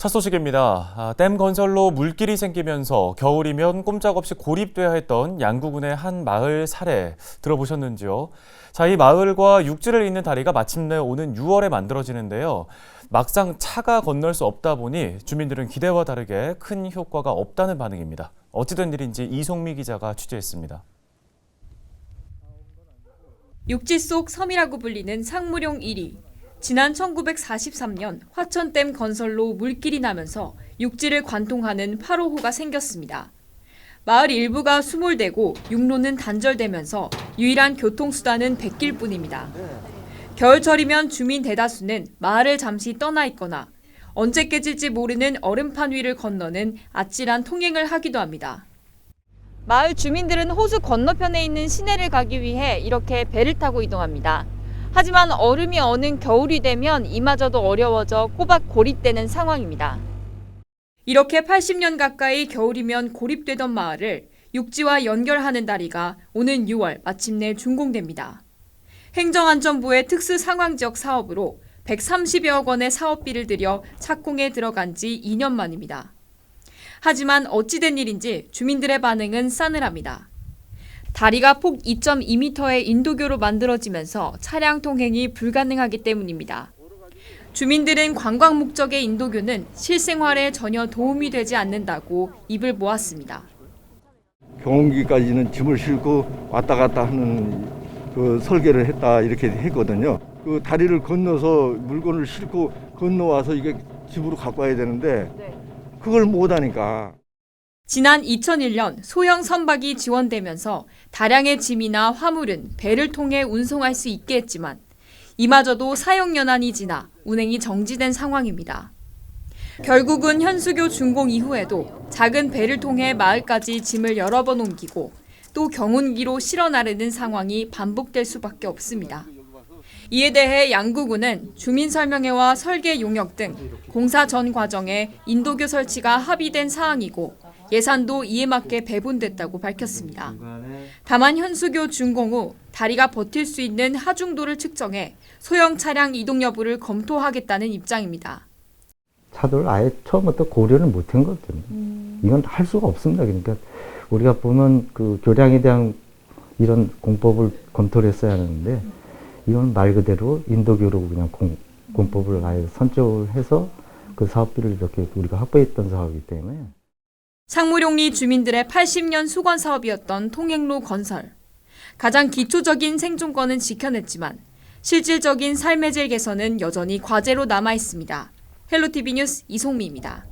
첫 소식입니다. 아, 댐 건설로 물길이 생기면서 겨울이면 꼼짝없이 고립돼야 했던 양구군의 한 마을 사례 들어보셨는지요? 자, 이 마을과 육지를 잇는 다리가 마침내 오는 6월에 만들어지는데요. 막상 차가 건널 수 없다 보니 주민들은 기대와 다르게 큰 효과가 없다는 반응입니다. 어찌된 일인지 이송미 기자가 취재했습니다. 육지 속 섬이라고 불리는 상무룡 1위. 지난 1943년 화천댐 건설로 물길이 나면서 육지를 관통하는 8호호가 생겼습니다. 마을 일부가 수몰되고 육로는 단절되면서 유일한 교통수단은 백길뿐입니다. 겨울철이면 주민 대다수는 마을을 잠시 떠나 있거나 언제 깨질지 모르는 얼음판 위를 건너는 아찔한 통행을 하기도 합니다. 마을 주민들은 호수 건너편에 있는 시내를 가기 위해 이렇게 배를 타고 이동합니다. 하지만 얼음이 어는 겨울이 되면 이마저도 어려워져 꼬박 고립되는 상황입니다. 이렇게 80년 가까이 겨울이면 고립되던 마을을 육지와 연결하는 다리가 오는 6월 마침내 준공됩니다. 행정안전부의 특수 상황지역 사업으로 130여억 원의 사업비를 들여 착공에 들어간 지 2년 만입니다. 하지만 어찌된 일인지 주민들의 반응은 싸늘합니다. 다리가 폭 2.2m의 인도교로 만들어지면서 차량 통행이 불가능하기 때문입니다. 주민들은 관광 목적의 인도교는 실생활에 전혀 도움이 되지 않는다고 입을 모았습니다. 경운기까지는 짐을 싣고 왔다 갔다 하는 그 설계를 했다 이렇게 했거든요. 그 다리를 건너서 물건을 싣고 건너와서 이게 집으로 갖고 와야 되는데 그걸 못 하니까 지난 2001년 소형 선박이 지원되면서 다량의 짐이나 화물은 배를 통해 운송할 수 있게 했지만 이마저도 사용 연한이 지나 운행이 정지된 상황입니다. 결국은 현수교 준공 이후에도 작은 배를 통해 마을까지 짐을 여러 번 옮기고 또 경운기로 실어 나르는 상황이 반복될 수밖에 없습니다. 이에 대해 양구군은 주민 설명회와 설계 용역 등 공사 전 과정에 인도교 설치가 합의된 사항이고 예산도 이에 맞게 배분됐다고 밝혔습니다. 다만 현수교 준공 후 다리가 버틸 수 있는 하중도를 측정해 소형 차량 이동 여부를 검토하겠다는 입장입니다. 차도를 아예 처음부터 고려를 못한 거거든요. 이건 할 수가 없습니다. 그러니까 우리가 보면 그 교량에 대한 이런 공법을 검토를 했어야 하는데 이건 말 그대로 인도교로 그냥 공, 공법을 아예 선정을 해서 그 사업비를 이렇게 우리가 확보했던 사업이기 때문에 상무룡리 주민들의 80년 수건 사업이었던 통행로 건설. 가장 기초적인 생존권은 지켜냈지만 실질적인 삶의 질 개선은 여전히 과제로 남아 있습니다. 헬로티비 뉴스 이송미입니다.